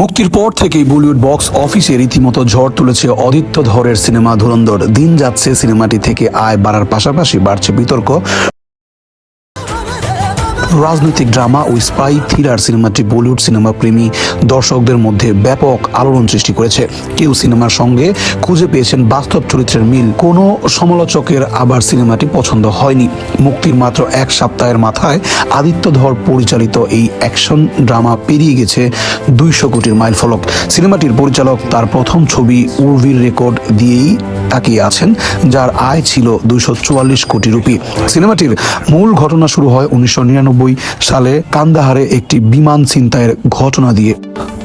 মুক্তির পর থেকেই বলিউড বক্স অফিসে রীতিমতো ঝড় তুলেছে অদিত্য ধরের সিনেমা ধুরন্ধর। দিন যাচ্ছে সিনেমাটি থেকে আয় বাড়ার পাশাপাশি বাড়ছে বিতর্ক। রাজনৈতিক ড্রামা ও স্পাই থ্রিলার সিনেমাটি বলিউড সিনেমা প্রেমী দর্শকদের মধ্যে ব্যাপক আলোড়ন সৃষ্টি করেছে। কেউ সিনেমার সঙ্গে খুঁজে পেয়েছেন বাস্তব চরিত্রের মিল, কোনো সমালোচকের আবার সিনেমাটি পছন্দ হয়নি। মুক্তির মাত্র এক সপ্তাহের মাথায় আদিত্য ধর পরিচালিত এই অ্যাকশন ড্রামা পেরিয়ে গেছে দুইশো কোটির মাইল ফলক। সিনেমাটির পরিচালক তার প্রথম ছবি উর্ভির রেকর্ড দিয়েই তাকিয়ে আছেন, যার আয় ছিল দুইশো চুয়াল্লিশ কোটি রুপি। সিনেমাটির মূল ঘটনা শুরু হয় উনিশশো নিরানব্বই সালে কান্দাহারে একটি বিমান ছিনতাইয়ের ঘটনা দিয়ে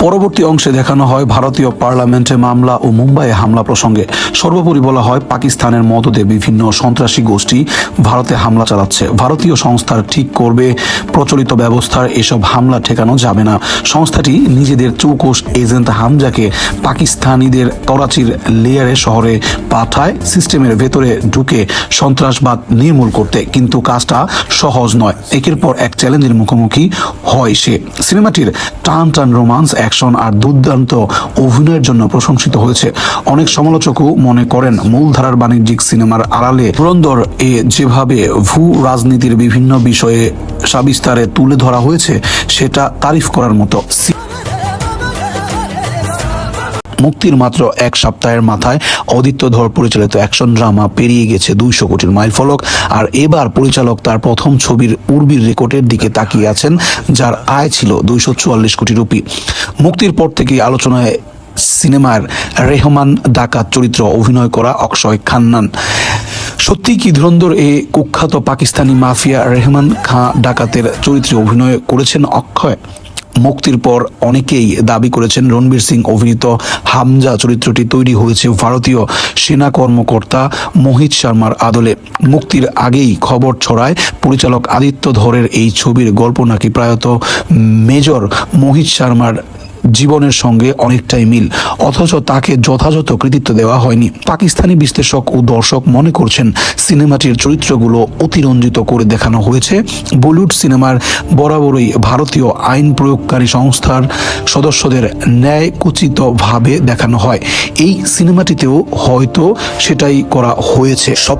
পরবর্তী অংশে দেখানো হয় ভারতীয় পার্লামেন্টে মামলা ও মুম্বাইয়ে হামলা প্রসঙ্গে। সর্বোপরি বলা হয় পাকিস্তানের মদদে বিভিন্ন সন্ত্রাসী গোষ্ঠী ভারতে হামলা চালাচ্ছে। ভারতীয় সংস্থার ঠিক করবে প্রচলিত ব্যবস্থার এসব হামলা ঠেকানো যাবে না। সংস্থাটি নিজেদের চৌকোষ এজেন্ট হামজাকে পাকিস্তানিদের করাচির লেয়ারে শহরে পাঠায়, সিস্টেমের ভেতরে ঢুকে সন্ত্রাসবাদ নির্মূল করতে। কিন্তু কাজটা সহজ নয়। একের পর এক চ্যালেঞ্জের মুখোমুখি হয় সে। সিনেমাটির টান টান রোমান্স অ্যাকশন আর দুর্দান্ত অভিনয়ের জন্য প্রশংসিত হয়েছে। অনেক সমালোচকও মনে করেন মূলধারার বাণিজ্যিক সিনেমার আড়ালে পুরন্দর এ যেভাবে ভূ রাজনীতির বিভিন্ন বিষয়ে সাবিস্তারে তুলে ধরা হয়েছে, সেটা তারিফ করার মতো। মুক্তির মাত্র এক সপ্তাহের মাথায় অদিত্য ধর পরিচালিত অ্যাকশন ড্রামা পেরিয়ে গেছে দুইশো কোটির মাইল ফলক। আর এবার পরিচালক তার প্রথম ছবির উর্বির রেকর্ডের দিকে তাকিয়ে আছেন, যার আয় ছিল দুইশো চুয়াল্লিশ কোটি রুপি। মুক্তির পর থেকেই আলোচনায় সিনেমার রেহমান ডাকাত চরিত্র অভিনয় করা অক্ষয় খান্নান। সত্যি কি ধুরন্ধর এ কুখ্যাত পাকিস্তানি মাফিয়া রেহমান খাঁ ডাকাতের চরিত্রে অভিনয় করেছেন অক্ষয়? মুক্তির পর অনেকেই দাবি করেছেন, রণবীর সিং অভিনীত হামজা চরিত্রটি তৈরি হয়েছে ভারতীয় সেনা কর্মকর্তা মোহিত শর্মার আদলে। মুক্তির আগেই খবর ছড়ায়, পরিচালক আদিত্য ধরের এই ছবির গল্প নাকি প্রায়ত মেজর মোহিত শর্মার জীবনের সঙ্গে অনেকটাই মিল। অথচ তাকে যথাযথ কৃতিত্ব দেওয়া হয়নি। পাকিস্তানি বিশ্লেষক ও দর্শক মনে করছেন, সিনেমাটির চরিত্রগুলো অতিরঞ্জিত করে দেখানো হয়েছে। বলিউড সিনেমার বরাবরই ভারতীয় আইন প্রয়োগকারী সংস্থার সদস্যদের ন্যায়কুচিতভাবে দেখানো হয়। এই সিনেমাটিতেও হয়তো সেটাই করা হয়েছে। সব